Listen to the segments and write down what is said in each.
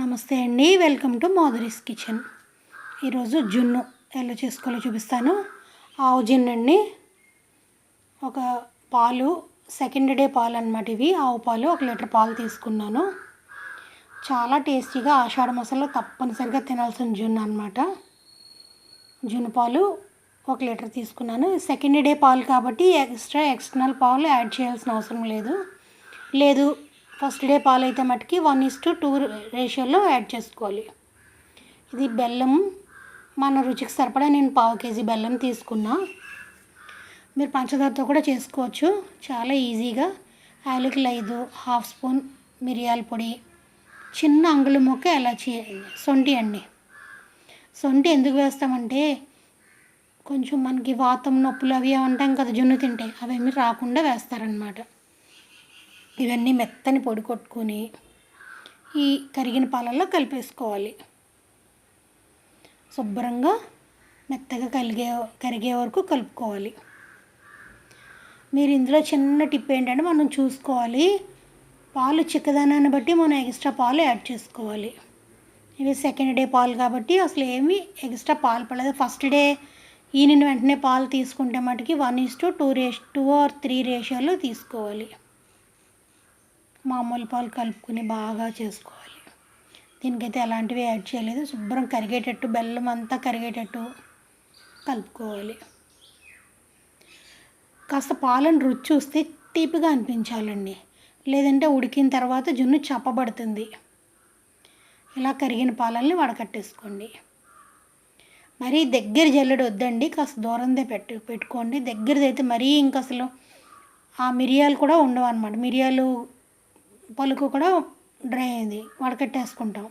నమస్తే అండి welcome to Madhuri's kitchen. ఈరోజు జున్ను ఎలా చేసుకోవాలో చూపిస్తాను. ఆవు జున్ను అండి. ఒక పాలు సెకండ్ డే పాలు అనమాట ఇవి. ఆవు పాలు ఒక లీటర్ పాలు తీసుకున్నాను. చాలా టేస్టీగా ఆషాఢ మసాలా తప్పనిసరిగా తినాల్సిన జున్ను అనమాట జున్ను పాలు ఒక లీటర్ తీసుకున్నాను. సెకండ్ డే పాలు కాబట్టి ఎక్స్ట్రా ఎక్స్టర్నల్ పాలు యాడ్ చేయాల్సిన అవసరం లేదు. లేదు ఫస్ట్ డే పాలు అయితే మటుకి వన్ ఇస్ టు టూ రేషియోలో యాడ్ చేసుకోవాలి. ఇది బెల్లం మన రుచికి సరిపడా నేను పావు కేజీ బెల్లం తీసుకున్నా. మీరు పంచదారతో కూడా చేసుకోవచ్చు. చాలా ఈజీగా. యాలకులు ఐదు హాఫ్ స్పూన్ మిరియాల పొడి చిన్న అంగుళ మొక్క ఎలా చే సొంటి అండి. సొంటి ఎందుకు వేస్తామంటే కొంచెం మనకి వాతం నొప్పులు అవి ఉంటాం కదా జున్ను తింటే అవేమి రాకుండా వేస్తారనమాట ఇవన్నీ మెత్తని పొడి కొట్టుకొని ఈ కరిగిన పాలల్లో కలిపేసుకోవాలి. శుభ్రంగా మెత్తగా కలిగే కరిగే వరకు కలుపుకోవాలి. మీరు ఇందులో చిన్న టిప్ ఏంటంటే మనం చూసుకోవాలి. పాలు చిక్కదనాన్ని బట్టి మనం ఎక్స్ట్రా పాలు యాడ్ చేసుకోవాలి. ఇవి సెకండ్ డే పాలు కాబట్టి అసలు ఏమి ఎక్స్ట్రా పాలు పడలేదు ఫస్ట్ డే ఈయన వెంటనే పాలు తీసుకుంటే మటుకి వన్ ఇస్ టు టూ రేష్ టూ ఆర్ త్రీ రేషియోలో తీసుకోవాలి. మామూలు పాలు కలుపుకొని బాగా చేసుకోవాలి. దీనికైతే అలాంటివి యాడ్ చేయలేదు. శుభ్రం కరిగేటట్టు బెల్లం అంతా కరిగేటట్టు కలుపుకోవాలి. కాస్త పాలను రుచి చూస్తే తీపిగా అనిపించాలండి. లేదంటే ఉడికిన తర్వాత జున్ను చప్పబడుతుంది. ఇలా కరిగిన పాలల్ని వడకట్టేసుకోండి. మరీ దగ్గర జల్లెడు వద్దండి. కాస్త దూరందే పెట్టు పెట్టుకోండి. దగ్గరది అయితే మరీ ఇంకా అసలు ఆ మిరియాలు కూడా ఉండవు అనమాట మిరియాలు పలుకు కూడా డ్రై అయింది. వడకట్టేసుకుంటాం.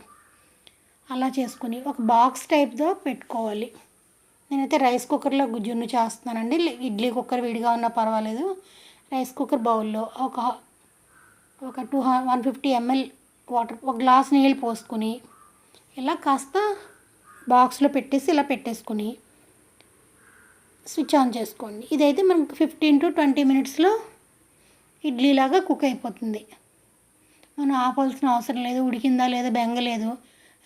అలా చేసుకుని ఒక బాక్స్ టైప్తో పెట్టుకోవాలి. నేనైతే రైస్ కుక్కర్లో జున్ను చేస్తున్నానండి. ఇడ్లీ కుక్కర్ విడిగా ఉన్నా పర్వాలేదు. రైస్ కుక్కర్ బౌల్లో ఒక ఒక two one fifty ML water ఒక గ్లాస్ నీళ్ళు పోసుకుని ఇలా కాస్త బాక్స్లో పెట్టేసి ఇలా పెట్టేసుకుని స్విచ్ ఆన్ చేసుకోండి. ఇదైతే మనకు ఫిఫ్టీన్ టు ట్వంటీ మినిట్స్లో ఇడ్లీలాగా కుక్ అయిపోతుంది. మనం ఆపాల్సిన అవసరం లేదు ఉడికిందా లేదా బెంగలేదు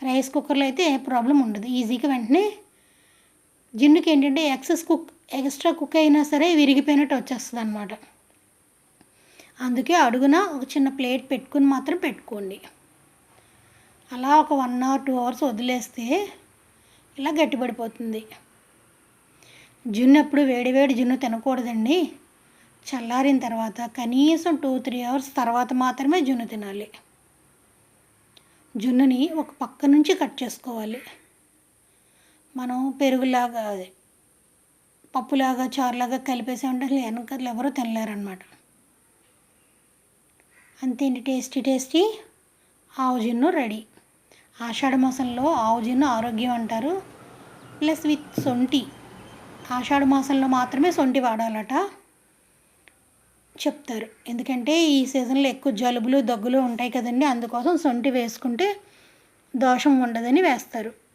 రైస్ కుక్కర్లో అయితే ఏ ప్రాబ్లం ఉండదు. ఈజీగా వెంటనే జిన్నుకి ఏంటంటే ఎక్సెస్ కుక్ ఎక్స్ట్రా కుక్ అయినా సరే విరిగిపోయినట్టు వచ్చేస్తుంది అనమాట అందుకే అడుగున ఒక చిన్న ప్లేట్ పెట్టుకుని మాత్రం పెట్టుకోండి. అలా ఒక వన్ అవర్ టూ అవర్స్ వదిలేస్తే ఇలా గట్టిపడిపోతుంది. జున్ను ఎప్పుడు వేడి వేడి జున్ను తినకూడదండి. చల్లారిన తర్వాత కనీసం టూ త్రీ అవర్స్ తర్వాత మాత్రమే జున్ను తినాలి. జున్నుని ఒక పక్క నుంచి కట్ చేసుకోవాలి. మనం పెరుగులాగా పప్పులాగా చారులాగా కలిపేసామంటే అసలు వెనకలు ఎవరూ తినలేరనమాట అంతేంటి? టేస్టీ టేస్టీ ఆవు జున్ను రెడీ. ఆషాఢ మాసంలో ఆవు జున్ను ఆరోగ్యం అంటారు. ప్లస్ విత్ సొంటి. ఆషాఢ మాసంలో మాత్రమే సొంటి వాడాలట. చెప్తారు. ఎందుకంటే ఈ సీజన్లో ఎక్కువ జలుబులు దగ్గులు ఉంటాయి కదండి. అందుకోసం సొంటి వేసుకుంటే దోషం ఉండదని వేస్తారు.